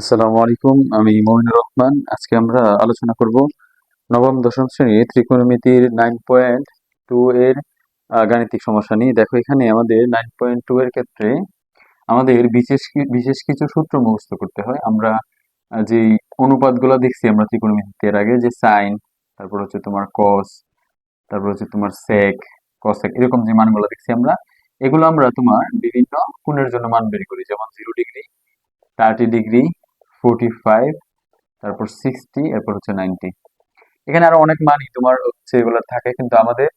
আসসালামু আলাইকুম, আমি মমিনুর রহমান। আজকে আমরা আলোচনা করব নবম, দশম শ্রেণির ত্রিকোণমিতির নাইন পয়েন্ট টু এর গাণিতিক সমস্যা নিয়ে। দেখো, এখানে আমাদের নাইন পয়েন্ট টু এর ক্ষেত্রে আমাদের বিশেষ বিশেষ কিছু সূত্র মুখস্থ করতে হয়। আমরা যে অনুপাতগুলো দেখছি, আমরা ত্রিকোণমিতিতে এর আগে, যে সাইন তারপর হচ্ছে তোমার কস তারপর হচ্ছে তোমার সেক কসেক এরকম যে মানগুলো দেখছি আমরা, এগুলো আমরা তোমার বিভিন্ন কোণের জন্য মান বের করি। যেমন জিরো ডিগ্রি থার্টি ডিগ্রি তারপর সিক্সটি এরপর হচ্ছে নাইনটি এখানে আরও অনেক মানই তোমার হচ্ছে এগুলো থাকে, কিন্তু আমাদের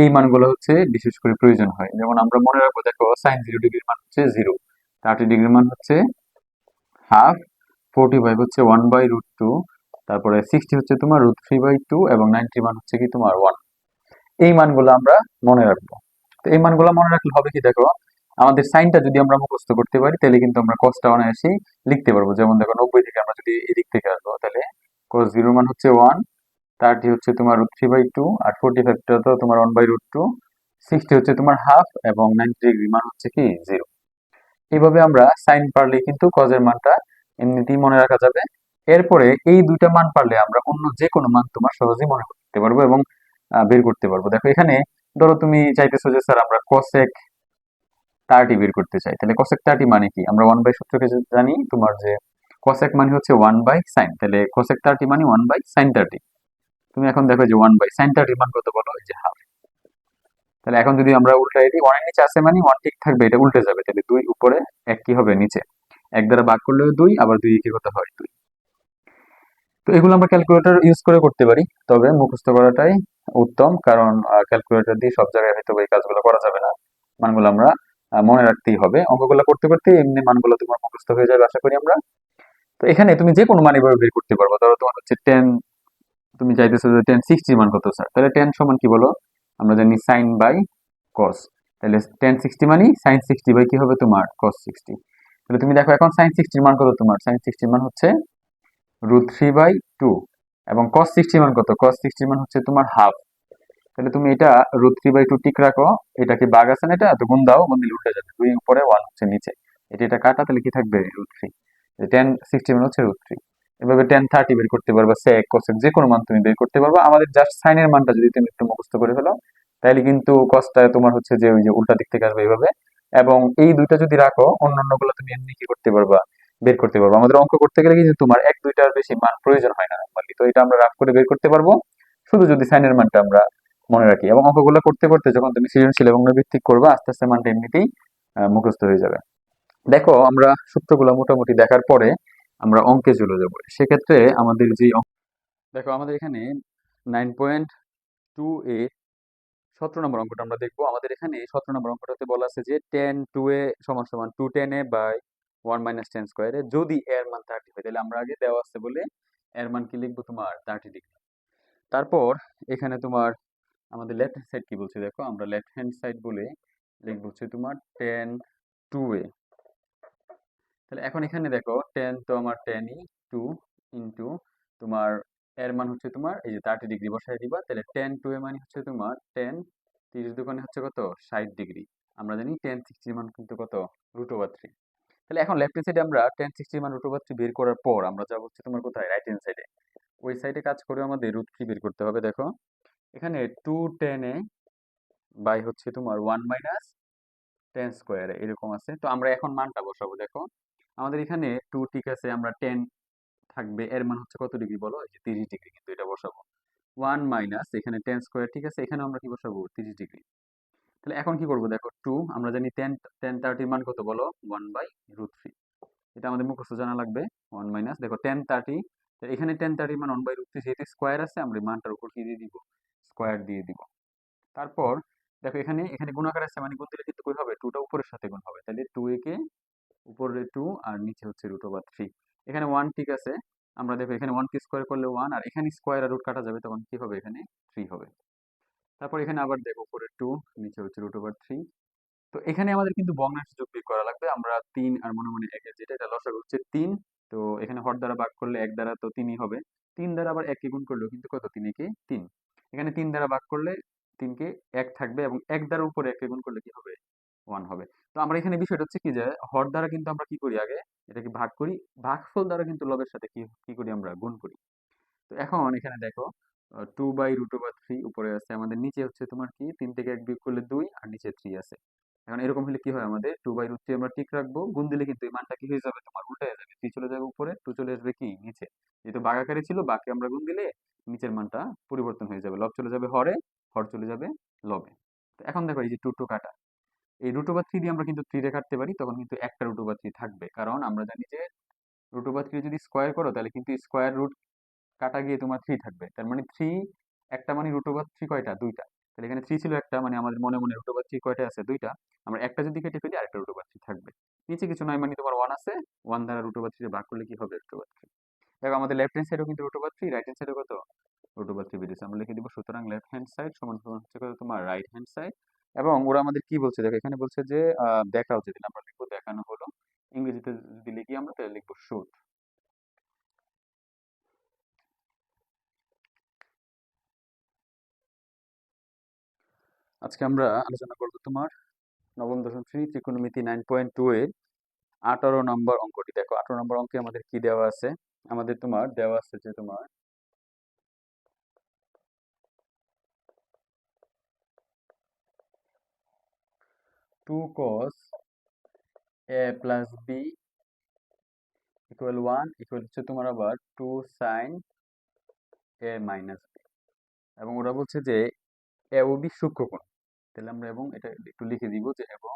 এই মানগুলো হচ্ছে বিশেষ করে প্রয়োজন হয়। যেমন আমরা মনে রাখব, দেখো সাইন জিরো ডিগ্রির মান হচ্ছে জিরো থার্টি ডিগ্রির মান হচ্ছে হাফ ফোর্টি ফাইভ হচ্ছে ওয়ান বাই রুট টু তারপরে সিক্সটি হচ্ছে তোমার রুট থ্রি বাই টু এবং নাইনটি মান হচ্ছে কি তোমার ওয়ান এই মানগুলো আমরা মনে রাখব। তো এই মানগুলো মনে রাখলে হবে কি, দেখো আমাদের সাইনটা যদি আমরা মুখস্থ করতে পারি, তাহলে কিন্তু আমরা কসটা অনায়াসে লিখতে পারব। যেমন দেখো, নব্বই থেকে আমরা যদি এদিক থেকে আসব, তাহলে কস জিরো মান হচ্ছে ওয়ান থার্টি হচ্ছে তোমার রুট থ্রি বাই টু আর ফোর্টি ফাইভটা তো তোমার one by root two sixty হচ্ছে তোমার হাফ এবং নাইনটি ডিগ্রি মান হচ্ছে কি জিরো এইভাবে আমরা সাইন পারলে কিন্তু কজের মানটা এমনিতেই মনে রাখা যাবে। এরপরে এই দুইটা মান পারলে আমরা অন্য যে কোনো মান তোমার সহজেই মনে করতে পারব এবং বের করতে পারব। দেখো, এখানে ধরো তুমি চাইতেছো যে, স্যার, আমরা কসেক থার্টি বের করতে চাই। তাহলে কসেক থার্টি মানে কি? আমরা ওয়ান বাই সূত্রকে জানি, তোমার যে কসেক মানে হচ্ছে ওয়ান বাই সাইন তাহলে কসেক থার্টি মানে ওয়ান বাই সাইন থার্টি তুমি এখন দেখো যে ওয়ান বাই সাইন থার্টির মান কত বলো যে হাফ তাহলে এখন যদি আমরা উল্টাই দিই ওয়ানের নিচে আসে মানে ওয়ান ঠিক থাকবে, এটা উল্টে যাবে। তাহলে দুই উপরে, এক কি হবে? নিচে। এক দ্বারা ভাগ করলেও দুই, আবার দুই কি কত হয়? দুই। তো এগুলো আমরা ক্যালকুলেটর ইউজ করে করতে পারি। তবে মুখস্থ করাটাই উত্তম, কারণ ক্যালকুলেটর দিয়ে সব জায়গায় হয়তো এই কাজগুলো করা যাবে না। মানগুলো আমরা মনে রাখতেই হবে। অঙ্কগুলো করতে করতে এমনি মানগুলো তোমার মুখস্থ হয়ে যাবে, আশা করি আমরা। তো এখানে তুমি যে কোনো মান এভাবে বের করতে পারব। ধরো তোমার হচ্ছে টেন তুমি চাইতেছো যে টেন সিক্সটির মান কত স্যার তাহলে টেন সমান কি বলো? আমরা জানি সাইন বাই কস তাহলে টেন সিক্সটি মানে সাইন সিক্সটি বাই কি হবে তোমার? কস সিক্সটি তাহলে তুমি দেখো এখন সাইন সিক্সটির মান কত তোমার? সাইন সিক্সটির মান হচ্ছে রুট থ্রি বাই টু এবং কস সিক্সটি মান কত? কস সিক্সটি মান হচ্ছে তোমার হাফ তাহলে তুমি এটা root three by two tick রাখো। এটা কি বাঘ আছে না এটা? তো গুণ দাও গুণ দিলে উল্টে যাবে। দুই উপরে ওয়ান হচ্ছে নিচে। এটা এটা কাটা, তাহলে কি থাকবে? রুট থ্রি টেন সিক্সটি মান হচ্ছে রুট থ্রি এভাবে টেন থার্টি বের করতে পারবা সেক কোসেক যে কোনো মান তুমি বের করতে পারবা। আমাদের জাস্ট সাইনের মানটা যদি তুমি একটু মুখস্থ করে ফেলো, তাহলে কিন্তু কসটা তোমার হচ্ছে যে ওই যে উল্টা দিক থেকে আসবে এইভাবে। এবং এই দুইটা যদি রাখো অন্যান্যগুলো তুমি এমনি কি করতে পারবা, বের করতে পারব। আমাদের অঙ্ক করতে গেলে কিন্তু তোমার এক, দুইটার বেশি মান প্রয়োজন হয় না নর্মালি তো এটা আমরা রাফ করে বের করতে পারব। শুধু যদি সাইনের মানটা আমরা মনে রাখি। এবং অঙ্কগুলো করতে করতে যখন তুমি সৃজনশীল এবং নৈর্ভিত্তিক করবা, আস্তে আস্তে মানটা এমনিতেই মুখস্থ হয়ে যাবে। দেখো, আমরা সূত্রগুলো মোটামুটি দেখার পরে আমরা অঙ্কে চলে যাব। সেক্ষেত্রে আমাদের যে দেখো আমাদের এখানে নাইন পয়েন্ট টু এ সতেরো নম্বর অঙ্কটা আমরা দেখব। আমাদের এখানে সতেরো নম্বর অঙ্কটাতে বলা আছে যে টেন টু এ সমান সমান two tan A by one minus tan স্কোয়ারে যদি এর মান থার্টি হয়, তাহলে আমরা আগে দেওয়া আছে বলে এর মান কি লিখব? তোমার থার্টি ডিগ্রি তারপর এখানে তোমার আমাদের লেফট হ্যান্ড সাইড কি বলছে? দেখো, আমরা লেফট হ্যান্ড সাইড বলে লিখব হচ্ছে তোমার টেন টু এ তাহলে এখন এখানে দেখো টেন তো আমার টেন ই টু ইন্টু তোমার, এর মান হচ্ছে তোমার, এই যে থার্টি ডিগ্রি বসাই দিবা, তাহলে টেন টু এ মানে হচ্ছে তোমার টেন তিরিশ দোকানে হচ্ছে কত? ষাট ডিগ্রি আমরা জানি টেন সিক্সটির মান কিন্তু কত? রুট ওভার থ্রি তাহলে এখন লেফট হ্যান্ড সাইডে আমরা টেন সিক্সটির মান রুট ওভার থ্রি বের করার পর আমরা যাব হচ্ছে তোমার কোথায়? রাইট হ্যান্ড সাইডে ওই সাইডে কাজ করে আমাদের রুট থ্রি বের করতে হবে, দেখো। এখানে টু টেনে বাই হচ্ছে তোমার ওয়ান মাইনাস টেন স্কোয়ারে এরকম আছে। তো আমরা এখন মানটা বসাবো, দেখো। আমাদের এখানে টু ঠিক আছে, আমরা টেন থাকবে, এর মান হচ্ছে কত ডিগ্রি বলো? এই যে তিরিশ ডিগ্রি, কিন্তু এটা বসাবো। ওয়ান মাইনাস এখানে টেন স্কোয়ার ঠিক আছে? এখানে আমরা কি বসাবো? তিরিশ ডিগ্রি। তাহলে এখন কি করব, দেখো টু আমরা জানি টেন টেন থার্টির মান কত বলো? ওয়ান বাই রুট থ্রি এটা আমাদের মুখস্থ জানা লাগবে ওয়ান মাইনাস দেখো টেন থার্টি এখানে টেন থার্টির মান ওয়ান বাই রুট থ্রি যেহেতু স্কোয়ার আছে, আমরা মানটার উপর কি দিয়ে দিব? স্কোয়ার দিয়ে দিব। তারপর দেখো এখানে এখানে গুণাকার আছে মানে গুণ দিলে কিন্তু কই হবে। টুটা উপরের সাথে গুণ হবে। তাহলে টু এ কে উপরে টু আর নিচে হচ্ছে রুট ওভার থ্রি এখানে ওয়ান ঠিক আছে। আমরা দেখো এখানে ওয়ান কে স্কোয়ার করলে ওয়ান আর এখানে স্কোয়ার আর রুট কাটা যাবে, তখন কি হবে? এখানে থ্রি হবে। তারপর এখানে আবার দেখো উপরে টু নিচে হচ্ছে রুট ওভার থ্রি তো এখানে আমাদের কিন্তু ভগ্নাংশ যোগ বিয়োগ করা লাগবে। আমরা তিন আর মনে মনে একের যেটা এটা লসাগু হচ্ছে তিন। তো এখানে হর দ্বারা ভাগ করলে এক দ্বারা তো তিনই হবে। তিন দ্বারা আবার এককে গুণ করলেও কিন্তু কত? তিন একে তিন। এখানে তিন দ্বারা ভাগ করলে তিনকে এক থাকবে এবং এক দ্বারা উপরে এককে গুণ করলে কি হবে? ওয়ান হবে। তো আমরা এখানে বিষয়টা হচ্ছে কি যে, হর দ্বারা কিন্তু আমরা কি করি আগে? এটাকে ভাগ করি। ভাগফল দ্বারা কিন্তু লবের সাথে কি কি করি আমরা? গুণ করি। তো এখন এখানে দেখো two by root over three উপরে আছে। আমাদের নিচে হচ্ছে তোমার কি? তিন থেকে এক বিয়োগ করলে দুই, আর নিচে থ্রি আছে। এখন এরকম হলে কি হয় আমাদের টু বাই রুট থ্রি আমরা ঠিক রাখব গুণ দিলে কিন্তু এই মানটা কি হয়ে যাবে? তোমার উল্টে যাবে। থ্রি চলে যাবে উপরে টু চলে আসবে কি? নিচে। যেহেতু বাগাকারে ছিল বাকি আমরা গুণ দিলে নিচের মানটা পরিবর্তন হয়ে যাবে। লব চলে যাবে হরে হর চলে যাবে লবে। তো এখন দেখো এই যে টু টু কাটা। এই রুট ওভার থ্রি দিয়ে আমরা কিন্তু থ্রি রে কাটতে পারি তখন কিন্তু একটা রুট ওভার থ্রি থাকবে। কারণ আমরা জানি যে রুট ওভার থ্রি যদি স্কোয়ার করো তাহলে কিন্তু স্কোয়ার রুট কাটা গিয়ে তোমার থ্রি থাকবে। তার মানে থ্রি একটা মানে রুট ওভার থ্রি কয়টা? দুইটা। তাহলে এখানে থ্রি ছিল একটা মানে আমাদের মনে মনে রুট ওভার থ্রি কয়টা আছে? দুইটা। আমরা একটা যদি কেটে ফেলি, আরেকটা রুট ওভার থ্রি থাকবে। নিচে কিছু নয় মানে তোমার ওয়ান আছে ওয়ান দ্বারা রুট ওভার ভাগ করলে কি হবে? রুট ওভার থ্রি দেখো, আমাদের লেফট হ্যান্ড সাইডও কিন্তু root over three right hand সাইডও কত? রুট ওভার থ্রি বেরিয়েছে। আমরা লিখে দিব, সুতরাং লেফট হ্যান্ড সাইড সমান সমান হচ্ছে কত তোমার? রাইট হ্যান্ড সাইড এবং ওরা আমাদের কি বলছে? দেখো, এখানে বলছে যে দেখাও যদি আমরা লিখব, দেখানো হলো। ইংরেজিতে যদি লিখি আমরা, তাহলে লিখব শুট আজকে আমরা আলোচনা করব তোমার নবম দশম শ্রেণি ত্রিকোণমিতি নাইন পয়েন্ট টু এর আঠারো নম্বর অঙ্কটি। দেখো, আঠারো নম্বর অঙ্কে আমাদের কি দেওয়া আছে? আমাদের তোমার দেওয়া আছে যে তোমার two cos A plus B equal one equal হচ্ছে তোমার আবার two sine A minus B এবং ওরা বলছে যে এ ও বি সূক্ষ্মকোণ। তাহলে আমরা এবং এটা একটু লিখে দিব যে এবং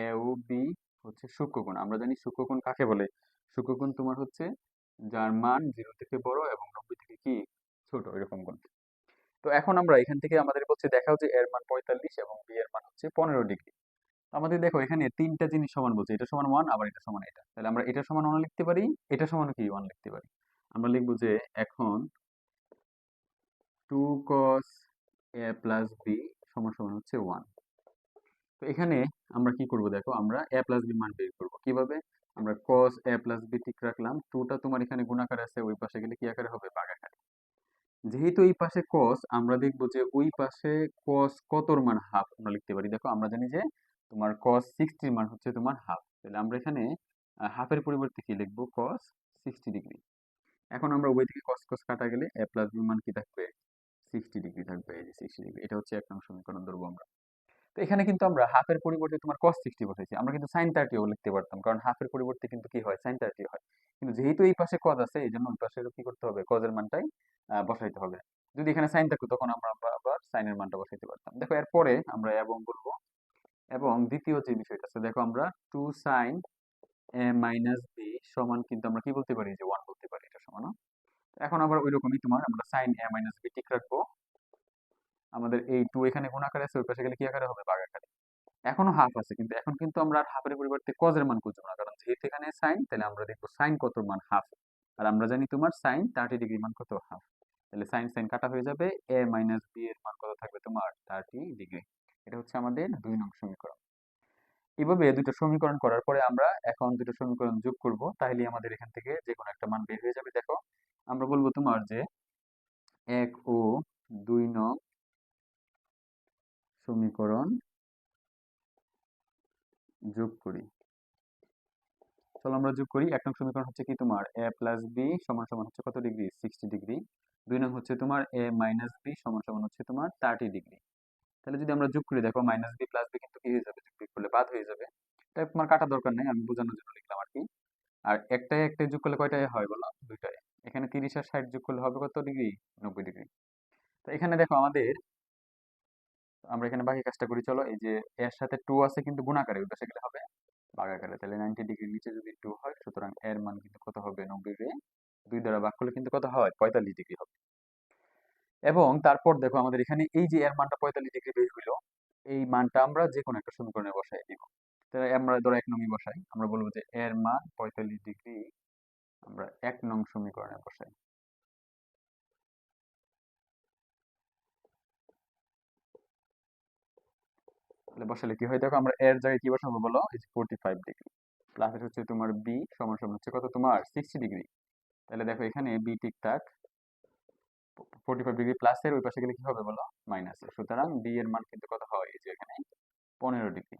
এ ও বি হচ্ছে সূক্ষ্মকোণ। আমরা জানি সূক্ষ্মকোণ কাকে বলে? সূক্ষ্মকোণ তোমার হচ্ছে যার মান জিরো থেকে বড় এবং নব্বই থেকে কি? ছোট, এরকম কোণ। তো এখন আমরা এখান থেকে আমাদের বলছে দেখাও যে এর মান পঁয়তাল্লিশ এবং বি এর মান হচ্ছে পনেরো ডিগ্রি। আমাদের দেখো এখানে তিনটা জিনিস সমান বলছে, এটা সমান ওয়ান আবার এটা সমান এটা। তাহলে আমরা এটা সমান ওয়ান লিখতে পারি, এটা সমান কি ওয়ান লিখতে পারি? আমরা লিখব যে এখন two cos A plus B সমান সমান হচ্ছে ওয়ান তো এখানে আমরা কি করব দেখো, আমরা এ প্লাস বি মান বের করব। কীভাবে? আমরা cos এ প্লাস বি ঠিক রাখলাম। টুটা তোমার এখানে গুণাকার আছে, ওই পাশে গেলে কি আকারে হবে? ভাগ আকারে যেহেতু এই পাশে cos, আমরা দেখব যে ওই পাশে cos কতর মান হাফ আমরা লিখতে পারি? দেখো, আমরা জানি যে তোমার কস সিক্সটির মান হচ্ছে তোমার হাফ তাহলে আমরা এখানে হাফের পরিবর্তে কি লিখব? cos সিক্সটি ডিগ্রি এখন আমরা ওই থেকে কস কস কাটা গেলে এ প্লাস বি মান কি থাকবে? সিক্সটি ডিগ্রি থাকবে এই যে সিক্সটি ডিগ্রি এটা হচ্ছে এক নং সমীকরণ ধরবো আমরা। তো এখানে কিন্তু আমরা হাফের পরিবর্তে তোমার cos সিক্সটি বসাইছি। আমরা কিন্তু সাইন থার্টিও লিখতে পারতাম, কারণ হাফের পরিবর্তে কিন্তু কি হয়? সাইন থার্টি হয়। কিন্তু যেহেতু এই পাশে cos আছে, এই জন্য ওই পাশে কি করতে হবে? এর মানটাই বসাইতে হবে। যদি এখানে সাইন থাকতো, তখন আমরা আবার- সাইনের মানটা বসাইতে পারতাম। দেখো, এরপরে আমরা এবং বলব। এবং দ্বিতীয় যে বিষয়টা আছে, দেখো আমরা two sine A minus B সমান কিন্তু আমরা কি বলতে পারি? যে ওয়ান বলতে পারি, এটা সমান? এখন আবার ওই রকমই তোমার, আমরা সাইন এ মাইনাস বি ঠিক রাখব। আমাদের এই টু এখানে গুণ আকারে আছে, ওই পাশে গেলে কি আকারে হবে? ভাগ আকারে। এখনও হাফ আছে, কিন্তু এখন কিন্তু আমরা আর হাফের পরিবর্তে কজের মান খুঁজবো না, কারণ যেহেতু এখানে সাইন তাহলে আমরা দেখব সাইন কত মান হাফ আর আমরা জানি তোমার সাইন থার্টি ডিগ্রি মান কত হাফ তাহলে সাইন সাইন কাটা হয়ে যাবে এ মাইনাস বি এর মান কত থাকবে তোমার? থার্টি ডিগ্রি এটা হচ্ছে আমাদের দুই নং সমীকরণ। এভাবে দুটো সমীকরণ করার পরে আমরা এখন দুটো সমীকরণ যোগ করব তাহলে আমাদের এখান থেকে যে কোনো একটা মান বের হয়ে যাবে, দেখো। আমরা বলব তোমার যে এক ও দুই নং সমীকরণ যোগ করি। চলো আমরা যোগ করি। এক নং সমীকরণ হচ্ছে কি তোমার? এ প্লাস বি সমান সমান হচ্ছে কত ডিগ্রি? Sixty degree. দুই নং হচ্ছে তোমার এ মাইনাস বি সমান সমান হচ্ছে তোমার থার্টি ডিগ্রি। তাহলে যদি আমরা যোগ করি, দেখো মাইনাস বি প্লাস বি কিন্তু কি হয়ে যাবে? যোগ করলে বাদ হয়ে যাবে। তাই তোমার কাটা দরকার নেই, আমি বোঝানোর জন্য লিখলাম আর কি। আর একটাই একটাই যোগ করলে কয়টাই হয় বলো? দুইটাই এখানে তিরিশ আর ষাট যোগ করলে হবে কত ডিগ্রি নব্বই ডিগ্রি তো এখানে দেখো আমাদের, আমরা এখানে বাকি কাজটা করি, চলো এই যে এর সাথে টু আছে কিন্তু গুণাকারে পাশে গেলে হবে ভাগাকারে তাহলে নাইনটি ডিগ্রির নিচে যদি টু হয়, সুতরাং এর মান কিন্তু কত হবে? নব্বই রে, দুই দ্বারা ভাগ করলে কিন্তু কত হয়? পঁয়তাল্লিশ ডিগ্রি হবে। এবং তারপর দেখো আমাদের এখানে এই যে এর মানটা পঁয়তাল্লিশ ডিগ্রি বের হইল, এই মানটা আমরা যে কোনো একটা সমীকরণে বসাই দিব। তাহলে আমরা ধরো এক নংই বসাই, আমরা বলব যে এর মান পঁয়তাল্লিশ ডিগ্রি আমরা এক নং সমীকরণে বসাই। তাহলে বসালে কি হয়? দেখো আমরা এর জায়গায় কি বসাবো বলো? যে ফাইভ ডিগ্রি প্লাস হচ্ছে তোমার বি সমান সমান হচ্ছে কত? তোমার সিক্সটি ডিগ্রি তাহলে দেখো এখানে বি ঠিকঠাক। ফোর্টি ফাইভ ডিগ্রি প্লাসের ওই পাশে গেলে কি হবে বলো? মাইনাসের সুতরাং বি এর মান কিন্তু কত হয়? এই যে এখানে পনেরো ডিগ্রি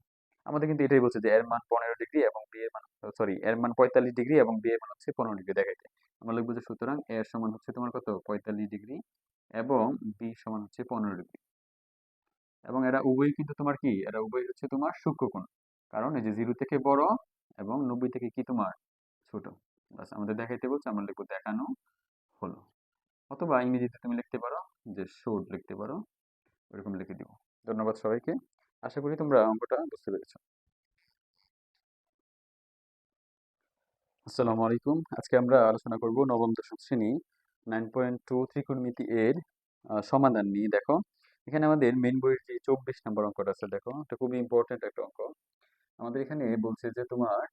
আমাদের কিন্তু এটাই বলছে যে, এর মান পনেরো ডিগ্রি এবং বি এর মান সরি এর মান পঁয়তাল্লিশ ডিগ্রি এবং বি এর মান হচ্ছে পনেরো ডিগ্রি দেখাইতে। আমরা লিখব যে, সুতরাং এর সমান হচ্ছে তোমার কত? পঁয়তাল্লিশ ডিগ্রি এবং বি সমান হচ্ছে পনেরো ডিগ্রি। এবং এরা উভয়ই কিন্তু তোমার কি? এরা উভয়ই হচ্ছে তোমার সূক্ষ্মকোণ কারণ এই যে জিরো থেকে বড় এবং নব্বই থেকে কি তোমার? ছোট। বাস আমাদের দেখাইতে বলছে, আমরা লিখব দেখানো হলো। অথবা ইংরেজিতে তুমি লিখতে পারো যে শোড লিখতে পারো। এরকম লিখে দিব। ধন্যবাদ সবাইকে। আশা করি তোমরা অঙ্কটা বুঝতে পেরেছ। আসসালামু আলাইকুম। আজকে আমরা আলোচনা করব নবম দশম শ্রেণি নাইন পয়েন্ট টু ত্রিকোণমিতি এর সমাধান নিয়ে। দেখো এখানে আমাদের মেন বইয়ের যে চব্বিশ নম্বর অঙ্কটা আছে দেখো এটা খুবই ইম্পর্টেন্ট একটা অঙ্ক। আমাদের এখানে বলছে যে তোমার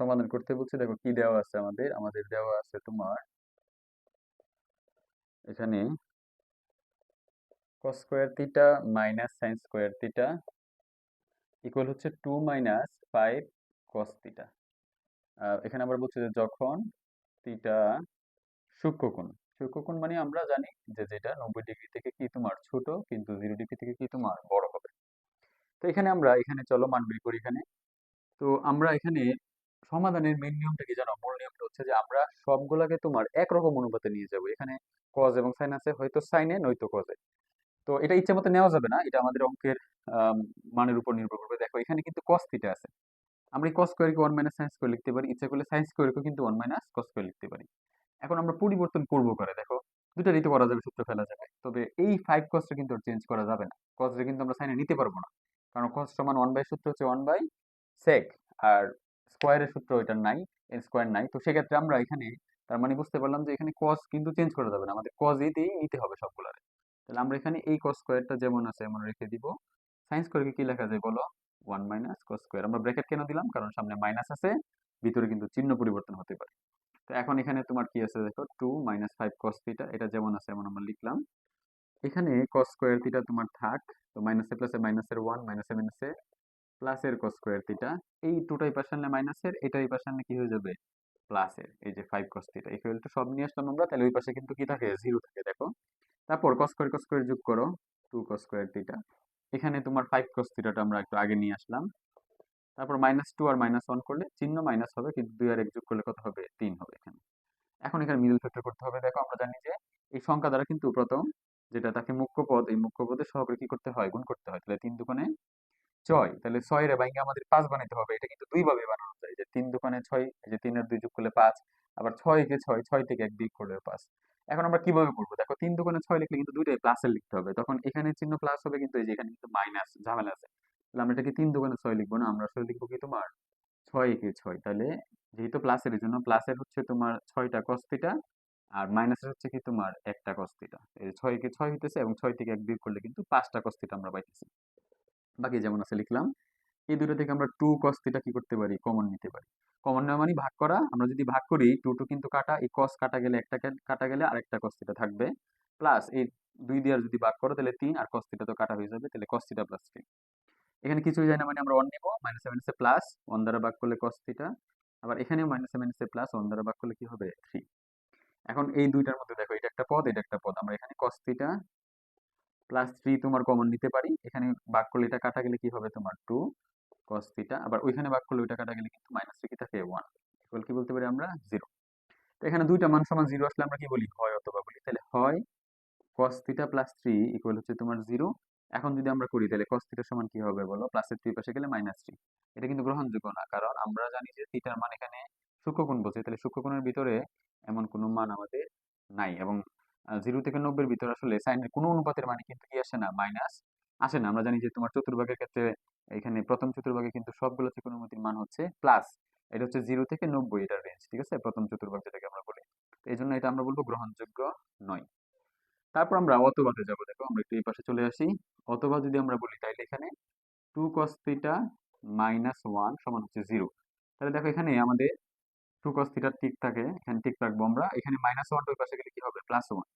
সমাধান করতে বলছে দেখো কি দেওয়া আছে আমাদের? আমাদের দেওয়া আছে তোমার এখানে cos square theta minus sine square theta equal হচ্ছে two minus five cos theta এখানে আবার বলছে যে যখন থিটা সূক্ষ্মকোণ সূক্ষ্মকোণ মানে আমরা জানি যে যেটা নব্বই ডিগ্রি থেকে কি তোমার ছোট, কিন্তু জিরো ডিগ্রি থেকে কি তোমার বড় হবে। তো এখানে আমরা, এখানে চলো মান বের করি এখানে। তো আমরা এখানে সমাধানের মেন নিয়মটা কি জানো? মূল নিয়মটা হচ্ছে যে আমরা সবগুলাকে তোমার একরকম অনুপাতে নিয়ে যাব। এখানে কজ এবং সাইন আছে, হয়তো সাইনে নয়তো কজে তো এটা ইচ্ছে মতো নেওয়া যাবে না। এটা আমাদের অঙ্কের মানের উপর নির্ভর করবে। দেখো, এখানে কিন্তু কস থিটা আছে। আমরা এই কস স্কোয়ারকে ওয়ান মাইনাস সাইন স্কোয়ার লিখতে পারি। ইচ্ছা করলে সাইন স্কোয়ারকেও কিন্তু ওয়ান মাইনাস কস স্কোয়ার লিখতে পারি। এখন আমরা পরিবর্তন করব করে। দেখো দুটা ঋতু করা যাবে, সূত্র ফেলা যাবে। তবে এই ফাইভ কসটা কিন্তু চেঞ্জ করা যাবে না। কসটা কিন্তু আমরা সাইনে নিতে পারব না। কারণ কস সমান ওয়ান বাই সূত্র হচ্ছে ওয়ান বাই সেক আর স্কোয়ারের সূত্র ওইটার নাই এর স্কোয়ার নাই। তো সেক্ষেত্রে আমরা এখানে, তার মানে বুঝতে পারলাম যে এখানে কস কিন্তু চেঞ্জ করা যাবে না। আমাদের কজ দিয়েই নিতে হবে সবগুলারে। তাহলে আমরা এখানে এই কস স্কোয়ারটা যেমন আছে এমন রেখে দিব। সাইন স্কোয়ারকে কি লেখা যায় বলো? ওয়ান মাইনাস কস স্কোয়ার আমরা ব্র্যাকেট কেন দিলাম? কারণ সামনে মাইনাস আছে, ভিতরে কিন্তু চিহ্ন পরিবর্তন হতে পারে। তো এখন এখানে তোমার কি আছে দেখো? Two minus five cos theta এটা যেমন আছে এমন আমরা লিখলাম। এখানে কস স্কোয়ার থিটা তোমার থাক, তো মাইনাসে প্লাসে মাইনাসের ওয়ান মাইনাসে মাইনাসে প্লাসের কস স্কোয়ার থিটা এই দুটাই পাশে আনলে মাইনাসের এটাই পাশে আনলে কি হয়ে যাবে? প্লাসের এই যে five cos theta equal two সব নিয়ে আসলাম আমরা, তাহলে ওই পাশে কিন্তু কি থাকে? জিরো থাকে, দেখো। তারপর কস স্কোয়ার কস স্কোয়ার যোগ করো টু কস স্কোয়ার থিটা এখানে তোমার ফাইভ কস থিটাটা আমরা একটু আগে নিয়ে আসলাম। তারপর মাইনাস টু আর মাইনাস ওয়ান করলে চিহ্ন মাইনাস হবে, কিন্তু দুই আর এক যোগ করলে কত হবে? তিন হবে এখানে। এখন এখানে মিডল ফ্যাক্টর করতে হবে। দেখো আমরা জানি যে এই সংখ্যা দ্বারা কিন্তু প্রথম যেটা তাকে মুখ্য পদ, এই মুখ্য পদে সহকারে কি করতে হয়? গুণ করতে হয়। তাহলে তিন দোকানে ছয়। তাহলে ছয় রে বাইঙ্গে আমাদের পাঁচ বানাইতে হবে। এটা কিন্তু দুই ভাবে বানানো যায়। যে তিন দোকানে ছয় যে তিন আর দুই যোগ করলে পাঁচ। আবার ছয় কে ছয় ছয় থেকে এক বিয়োগ করলে পাঁচ। এখন আমরা কীভাবে করব দেখো, তিন দোকানে ছয় লিখলে কিন্তু দুইটাই প্লাসের লিখতে হবে। তখন এখানে চিহ্ন প্লাস হবে কিন্তু এই যে এখানে কিন্তু মাইনাস ঝামেলা আছে। তাহলে আমরা এটাকে তিন দোকানে ছয় লিখব না? আমরা আসলে লিখব কি তোমার? ছয় একে ছয়। তাহলে যেহেতু প্লাসের জন্য প্লাসের হচ্ছে তোমার ছয়টা কস্তিটা আর মাইনাসের হচ্ছে কি তোমার একটা কস্তিটা এই ছয় কে ছয় হইতেছে এবং ছয় থেকে এক বিয়োগ করলে কিন্তু পাঁচটা কস্তিটা আমরা পাইতেছি। বাকি যেমন আছে লিখলাম। এই দুটো থেকে আমরা টু কস থিটা কি করতে পারি? কমন নিতে পারি। কমন নেওয়া মানে ভাগ করা। আমরা যদি ভাগ করি টু টু কিন্তু কাটা, এই কস কাটা গেলে একটা কাটা গেলে আরেকটা কস থিটা থাকবে। প্লাস এই দুই দিয়ে যদি ভাগ করো, তাহলে তিন, আর কস থিটা তো কাটা হয়ে যাবে, তাহলে কস থিটা প্লাস থ্রি এখানে কিছুই যায় না মানে আমরা ওয়ান নেব মাইনাসে মাইনাসে প্লাস ওয়ান দ্বারা ভাগ করলে কস থিটা আবার এখানেও মাইনাসে মাইনাসে প্লাস ওয়ান দ্বারা ভাগ করলে কি হবে? থ্রি এখন এই দুইটার মধ্যে দেখো, এটা একটা পদ, এটা একটা পদ। আমরা এখানে কস থিটা প্লাস থ্রি তোমার কমন নিতে পারি। এখানে ভাগ করলে এটা কাটা গেলে কি হবে? তোমার টু কস থিটা আবার ওইখানে ভাগ করলে ওইটা কাটা গেলে কিন্তু মাইনাস থ্রি কি থাকে ওয়ান ইকুয়াল কি বলতে পারি আমরা? জিরো তো এখানে দুইটা মান সমান জিরো আসলে আমরা কি বলি? হয় অথবা বলি। তাহলে হয় cos theta plus three equal হচ্ছে তোমার জিরো এখন যদি আমরা করি, তাহলে কস থিটা সমান কি হবে বলো? প্লাসের থ্রি পাশে গেলে মাইনাস থ্রি এটা কিন্তু গ্রহণযোগ্য না, কারণ আমরা জানি যে থিটার মান এখানে সূক্ষ্মকোণ বলছে। তাহলে সূক্ষ্মকোণের ভিতরে এমন কোনো মান আমাদের নাই এবং জিরো থেকে নব্বইয়ের ভিতরে আসলে সাইনের কোনো অনুপাতের মানে কিন্তু কি আসে না? মাইনাস আসে না? আমরা জানি যে তোমার চতুর্ভাগের ক্ষেত্রে এখানে প্রথম চতুর্ভাগে কিন্তু সবগুলো ত্রিকোণমিতির মান হচ্ছে প্লাস এটা হচ্ছে জিরো থেকে নব্বই এটার রেঞ্জ ঠিক আছে? প্রথম চতুর্ভাগ যেটাকে আমরা বলি। এই জন্য এটা আমরা বলব গ্রহণযোগ্য নয়। তারপর আমরা অতবাতে যাব, দেখো আমরা একটু এই পাশে চলে আসি। অথবা যদি আমরা বলি তাহলে এখানে two cos theta minus one সমান হচ্ছে জিরো তাহলে দেখো এখানে আমাদের টু কস থিটার টিক থাকে, এখানে টিক রাখব আমরা। এখানে মাইনাস ওয়ান ওই পাশে গেলে কি হবে? প্লাস ওয়ান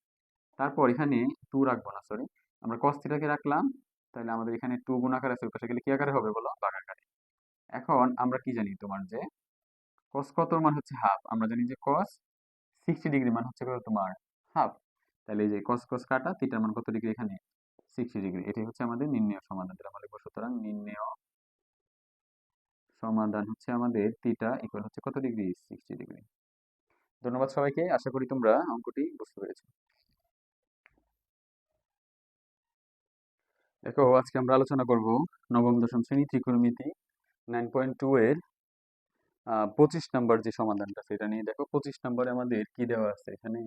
তারপর এখানে টু রাখব না সরি আমরা কস থিটাকে রাখলাম তাহলে আমাদের এখানে টু গুণ আকার আছে, ওই পাশে গেলে কি আকারে হবে বলো? ভাগ আকারে এখন আমরা কি জানি তোমার যে কস কত মান হচ্ছে হাফ আমরা জানি যে কস সিক্সটি ডিগ্রি মান হচ্ছে কত তোমার হাফ তাহলে এই যে কস কস কাটা থিটার মান কত ডিগ্রি এখানে? সিক্সটি ডিগ্রি এটাই হচ্ছে আমাদের নির্ণয় সমাধান। তাহলে আমরা সুতরাং নির্ণয় সমাধান হচ্ছে আমাদের থিটা ইকুয়াল হচ্ছে কত ডিগ্রি সিক্সটি ডিগ্রি ধন্যবাদ সবাইকে। আশা করি তোমরা অঙ্কটি বুঝতে পেরেছ। দেখো, আজকে আমরা আলোচনা করব নবম, দশম শ্রেণি ত্রিকোণমিতি নাইন পয়েন্ট টু এর পঁচিশ নাম্বার যে সমাধানটা, সেটা নিয়ে দেখো, পঁচিশ নাম্বারে আমাদের কি দেওয়া আছে এখানে?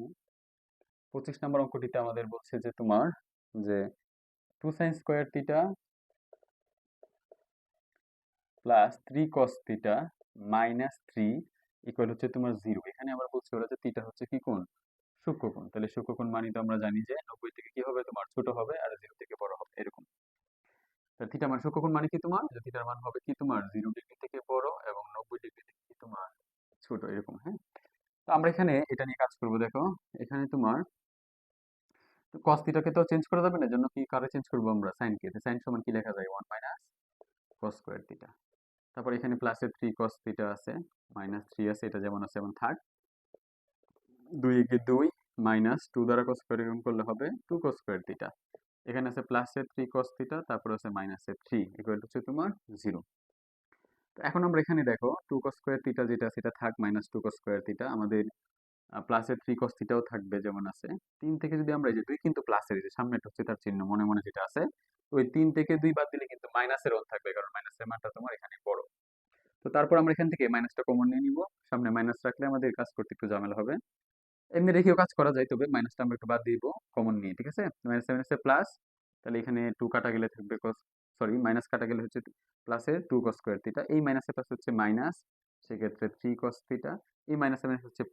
পঁচিশ নাম্বার অঙ্কটিতে আমাদের বলছে যে তোমার যে two sine square theta plus three cos theta minus three equal হচ্ছে তোমার জিরো এখানে আবার বলছে ওরা যে থিটা হচ্ছে কি কোণ? সূক্ষ্মকোণ তাহলে সূক্ষ্মকোণ মানি তো আমরা জানি যে নব্বই থেকে কি হবে? তোমার ছোট হবে, আর জিরো থেকে থিটা মানে সূক্ষ্মকোণ মানে কি তোমার? যে থিটার মান হবে কি তোমার? জিরো ডিগ্রি থেকে বড় এবং নব্বই ডিগ্রি থেকে কি তোমার ছোট, এরকম হ্যাঁ? তো আমরা এখানে এটা নিয়ে কাজ করব, দেখো। এখানে তোমার কস থিটাকে তো চেঞ্জ করা যাবে না? জন্য কি, কারে চেঞ্জ করব আমরা? সাইন কে। সাইন সমান কি লেখা যায়? One minus cos square theta তারপর এখানে প্লাসে থ্রি কস থিটা আছে মাইনাস থ্রি আছে, এটা যেমন আছে এবং থার্ড দুই একে দুই মাইনাস টু দ্বারা কস স্কোয়ার করলে হবে টু কস স্কোয়ার থিটা এখানে আছে প্লাসে থ্রি কস থিটা তারপর আছে মাইনাসে থ্রি ইকুয়াল হচ্ছে তোমার জিরো তো এখন আমরা এখানে দেখো টু কস স্কোয়ার থিটা যেটা, সেটা থাক minus two cos square theta আমাদের প্লাসের থ্রি কস থিটাও থাকবে যেমন আছে। তিন থেকে যদি আমরা এই যে দুই কিন্তু প্লাসের যে সামনেটা হচ্ছে তার চিহ্ন, মনে মনে যেটা আছে, ওই তিন থেকে দুই বাদ দিলে কিন্তু মাইনাসের ওন থাকবে, কারণ মাইনাসের মানটা তোমার এখানে বড়। তো তারপর আমরা এখান থেকে মাইনাসটা কমন নিয়ে নিব। সামনে মাইনাস রাখলে আমাদের কাজ করতে একটু ঝামেলা হবে। এমনি রেখেও কাজ করা যায়, তবে মাইনাসটা আমরা একটু বাদ দিব কমন নিয়ে, ঠিক আছে? মাইনাস মাইনাসে প্লাস তাহলে এখানে টু কাটা গেলে থাকবে কস সরি মাইনাস কাটা গেলে হচ্ছে প্লাসে টু কস স্কোয়ার থিটা এই মাইনাসে প্লাস হচ্ছে মাইনাস সেক্ষেত্রে থ্রি কস থিটা এই মাইনাস মাইনাস হচ্ছে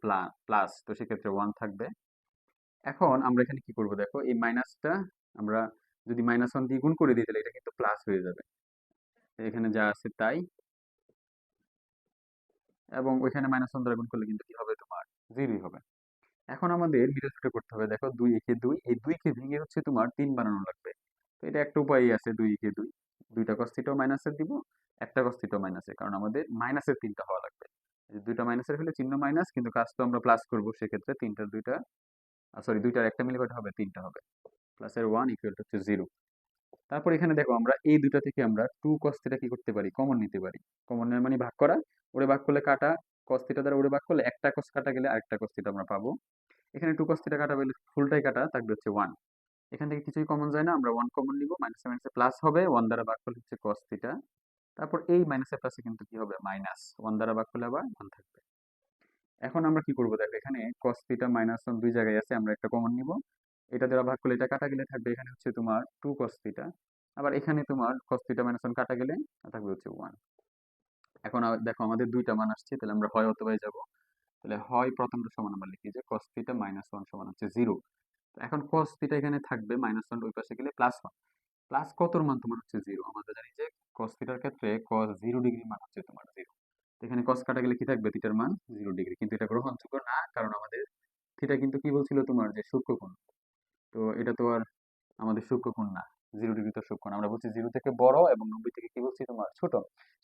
প্লাস তো সেক্ষেত্রে ওয়ান থাকবে। এখন আমরা এখানে কি করব দেখো, এই মাইনাসটা আমরা যদি মাইনাস ওয়ান দিয়ে গুণ করে দিই, তাহলে এটা কিন্তু প্লাস হয়ে যাবে। এখানে যা আছে তাই। এবং ওইখানে মাইনাস ওয়ান দ্বারা গুণ করলে কিন্তু কি হবে তোমার? জিরোই হবে। এখন আমাদের বিরোধিতা করতে হবে। দেখো দুই একে দুই, এই দুইকে ভেঙে হচ্ছে তোমার তিন বানানো লাগবে। তো এটা একটা উপায় আছে দুই একে দুই। দুইটা কস্তিটাও মাইনাসের দিব, একটা কস্তিটাও মাইনাসের কারণ আমাদের মাইনাসের তিনটা হওয়া লাগবে। দুইটা মাইনাসের হলে চিহ্ন মাইনাস কিন্তু কাজ তো আমরা প্লাস করব সেক্ষেত্রে তিনটার দুইটা সরি দুইটার একটা মিলে কটা হবে তিনটা হবে। প্লাসের ওয়ান ইকুয়াল টু হচ্ছে জিরো তারপর এখানে দেখো আমরা এই দুটা থেকে আমরা টু কস্তিটা কি করতে পারি? কমন নিতে পারি। কমন মানে ভাগ করা। ওরে ভাগ করলে কাটা। কস্তিটা দ্বারা ওরে ভাগ করলে একটা কস কাটা গেলে আরেকটা কস্তিটা আমরা পাবো। এখানে টু কস্তিটা কাটা পেলে ফুলটাই কাটা থাকবে হচ্ছে ওয়ান এখান থেকে কিছুই কমন যায় না, আমরা ওয়ান কমন নিব মাইনাসে মাইনাসে প্লাস হবে ওয়ান দ্বারা ভাগ করলে হচ্ছে কস্তিটা তারপর এই মাইনাসে প্লাসে কিন্তু কি হবে? মাইনাস ওয়ান দ্বারা ভাগ করলে আবার ওয়ান থাকবে। এখন আমরা কি করব? দেখো, এখানে কস থিটা মাইনাস ওয়ান দুই জায়গায় আছে, আমরা একটা কমন নিব। এটা দ্বারা ভাগ করলে এটা কাটা গেলে থাকবে এখানে হচ্ছে তোমার টু কস থিটা আবার এখানে তোমার কস থিটা মাইনাস ওয়ান কাটা গেলে থাকবে হচ্ছে ওয়ান এখন দেখো আমাদের দুইটা মান আসছে, তাহলে আমরা হয় অথবাই যাব। তাহলে হয় প্রথমটা সমান আমরা লিখি যে কস থিটা মাইনাস ওয়ান সমান হচ্ছে জিরো এখন কস থিটা এখানে থাকবে মাইনাস ওয়ান ওই পাশে গেলে প্লাস ওয়ান প্লাস কতর মান তোমার হচ্ছে জিরো আমরা জানি যে কস থিটার ক্ষেত্রে কস জিরো ডিগ্রি মান হচ্ছে তোমার জিরো এখানে কস কাটা গেলে কি থাকবে? থিটার মান জিরো ডিগ্রি কিন্তু এটা গ্রহণযোগ্য না, কারণ আমাদের থিটা কিন্তু কি বলছিল তোমার যে সূক্ষ্মকোণ তো এটা তো আর আমাদের সূক্ষ্মকোণ না জিরো ডিগ্রি তো সূক্ষ্মকোণ আমরা বলছি জিরো থেকে বড় এবং নব্বই থেকে কি বলছি তোমার ছোট।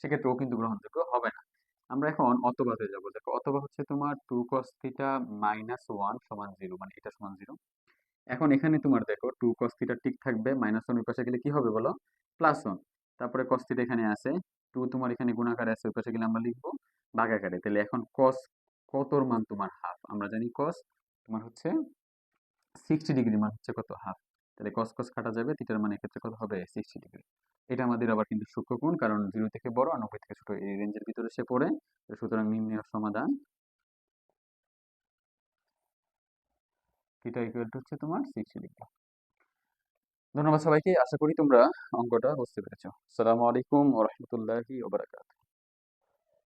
সেক্ষেত্রে ও কিন্তু গ্রহণযোগ্য হবে না। আমরা এখন অতবাতে যাব। দেখো, অথবা হচ্ছে তোমার two cos theta minus one সমান জিরো মানে এটা সমান জিরো এখন এখানে তোমার দেখো টু কস থিটা ঠিক থাকবে মাইনাস ওয়ান পাশে গেলে কি হবে বলো? প্লাস ওয়ান তারপরে কস থিটা এখানে আছে টু তোমার এখানে গুণাকারে আছে, ওই পাশে গেলে আমরা লিখব ভাগাকারে। তাহলে এখন কস কতর মান তোমার হাফ আমরা জানি কস তোমার হচ্ছে সিক্সটি ডিগ্রি মান হচ্ছে কত হাফ তাহলে কস কস কাটা যাবে থিটার মানে এক্ষেত্রে কত হবে? সিক্সটি ডিগ্রি এটা আমাদের আবার কিন্তু সূক্ষ্মকোণ কারণ জিরো থেকে বড় আর নব্বই থেকে ছোট, এই রেঞ্জের ভিতরে সে পড়ে। সুতরাং নিম্নের সমাধান। থিটা ইকুয়াল টু হচ্ছে তোমার সিক্সটি ডিগ্রি। ধন্যবাদ সবাইকে। আশা করি তোমরা অঙ্কটা বুঝতে পেরেছ। আসসালামু আলাইকুম ওরহমতুল্লাহি ওবরাকাত